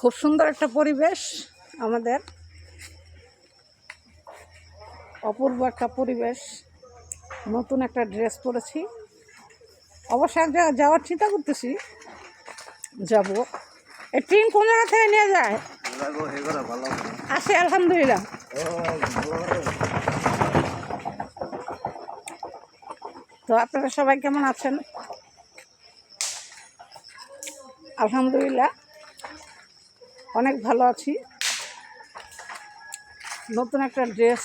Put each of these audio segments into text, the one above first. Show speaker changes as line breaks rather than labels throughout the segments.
খুব সুন্দর একটা পরিবেশ আমাদের। অপূর্ব একটা পরিবেশ। নতুন একটা ড্রেস পরেছি। অবশ্য এক জায়গায় যাওয়ার চিন্তা করতেছি, যাব। এই ট্রেন কোন জায়গা থেকে নিয়ে যায়? আসে, আলহামদুলিল্লাহ। তো আপনারা সবাই কেমন আছেন? আলহামদুলিল্লাহ। অনেক ভালো আছি। নতুন একটা ড্রেস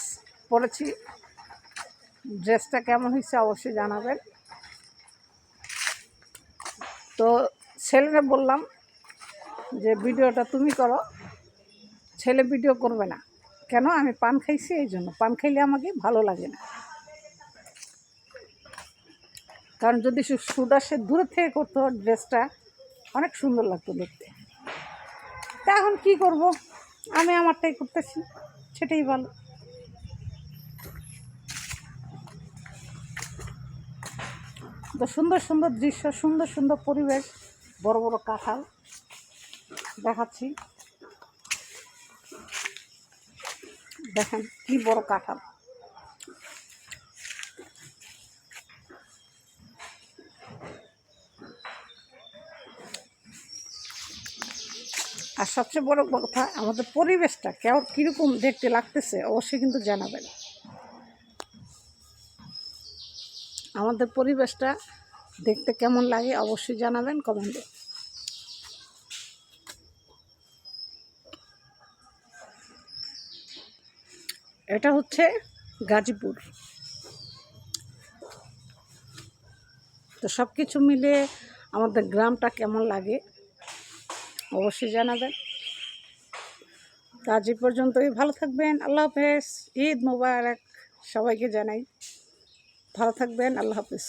পরেছি। ড্রেসটা কেমন হয়েছে অবশ্যই জানাবেন। তো ছেলেরা বললাম যে, ভিডিওটা তুমি করো। ছেলে ভিডিও করবে না। কেন? আমি পান খাইছি, এই জন্য। পান খাইলে আমাকে ভালো লাগে না। কারণ যদি সুদা সে দূরে থেকে করতো ড্রেসটা, অনেক সুন্দর লাগতো দেখতে। তা এখন কী করব? আমি আমারটাই করতেছি, সেটাই ভালো। তো সুন্দর সুন্দর দৃশ্য, সুন্দর সুন্দর পরিবেশ, বড় বড় কাঁঠাল দেখাচ্ছি। দেখেন কি বড় কাঁঠাল। আর সবচেয়ে বড় কথা, আমাদের পরিবেশটা কেউ কীরকম দেখতে লাগতেছে, অবশ্যই কিন্তু জানাবেন। আমাদের পরিবেশটা দেখতে কেমন লাগে, অবশ্যই জানাবেন কমেন্টে। এটা হচ্ছে গাজীপুর। তো সব কিছু মিলে আমাদের গ্রামটা কেমন লাগে অবশ্যই জানাবেন। আজ এই পর্যন্তই। ভালো থাকবেন। আল্লাহ হাফেজ। ঈদ মোবারক। সবাইকে জানাই। ভালো থাকবেন। আল্লাহ হাফেজ।